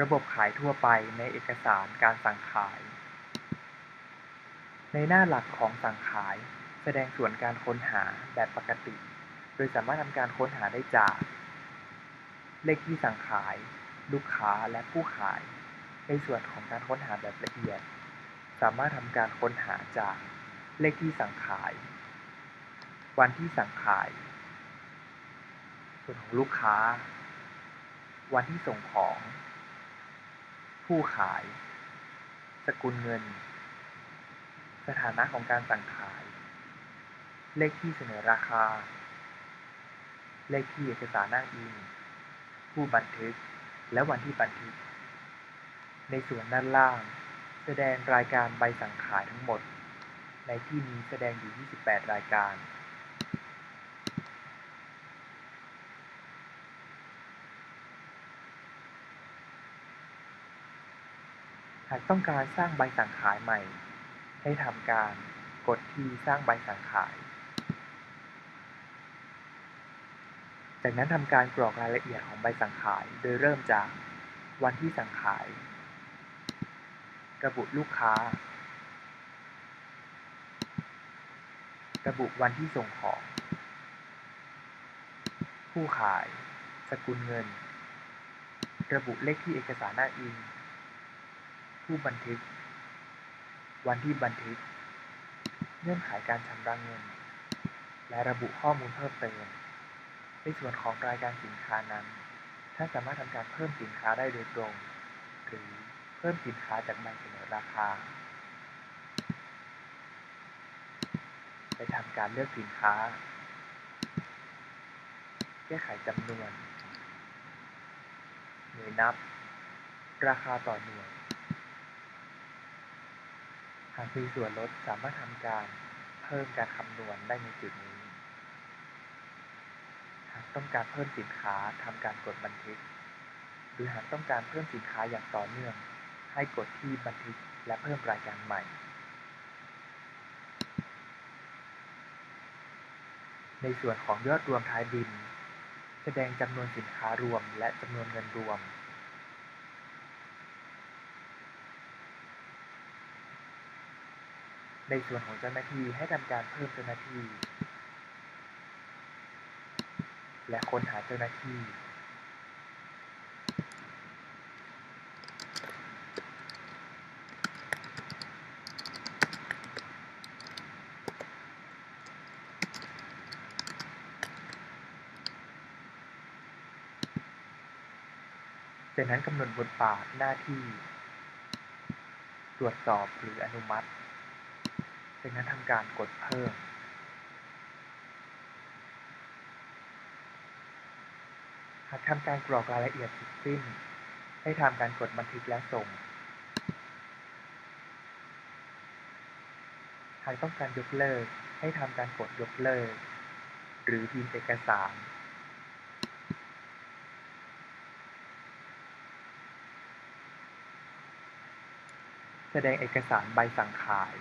ระบบขายทั่วไปในเอกสารการสั่งขาย ในหน้าหลักของสั่งขาย แสดงส่วนการค้นหาแบบปกติ โดยสามารถทำการค้นหาได้จาก เลขที่สั่งขาย ลูกค้าและผู้ขาย ในส่วนของการค้นหาแบบละเอียด สามารถทำการค้นหาจาก เลขที่สั่งขาย วันที่สั่งขาย ส่วนของลูกค้า วันที่ส่งของ ผู้ขาย สกุลเงิน สถานะของการสั่งขาย เลขที่เสนอราคา เลขที่เอกสารอ้างอิง ผู้บันทึก และวันที่บันทึก ในส่วนด้านล่าง แสดงรายการใบสั่งขายทั้งหมด ในที่นี้แสดงอยู่ 28 รายการ หากต้องการสร้างใบสั่งขายใหม่ ให้ทำการกดที่สร้างใบสั่งขาย จากนั้นทำการกรอกรายละเอียดของใบสั่งขาย โดยเริ่มจากวันที่สั่งขาย ระบุลูกค้า ระบุวันที่ส่งของ ผู้ขาย สกุลเงิน ระบุเลขที่เอกสารอ้าอิง ผู้บันทึก วันที่บันทึก เงื่อนไขการชำระเงิน และระบุข้อมูลเพิ่มเติม ในส่วนของรายการสินค้านั้น ท่านสามารถทำการเพิ่มสินค้าได้โดยตรง หรือเพิ่มสินค้าจากใบเสนอราคา ไปทำการเลือกสินค้า แก้ไขจำนวน หน่วยนับ ราคาต่อหน่วย หากมีส่วนลดสามารถทำการเพิ่มการคำนวณได้ในจุดนี้ หากต้องการเพิ่มสินค้าทำการกดบันทึก หรือหากต้องการเพิ่มสินค้าอย่างต่อเนื่อง ให้กดที่บันทึกและเพิ่มรายการใหม่ ในส่วนของยอดรวมท้ายบิน แสดงจำนวนสินค้ารวมและจำนวนเงินรวม ในส่วนของเจ้าหน้าที่ให้ทำการเพิ่มเจ้าหน้าที่ และค้นหาเจ้าหน้าที่ จากนั้นกำหนดบทบาทหน้าที่ ตรวจสอบหรืออนุมัติ จากนั้นทำการกดเพิ่ม หากทำการกรอกรายละเอียดเสร็จสิ้น ให้ทำการกดบันทึกและส่ง หากต้องการยกเลิก ให้ทำการกดยกเลิก หรือพิมพ์เอกสารแสดงเอกสารใบสั่งขาย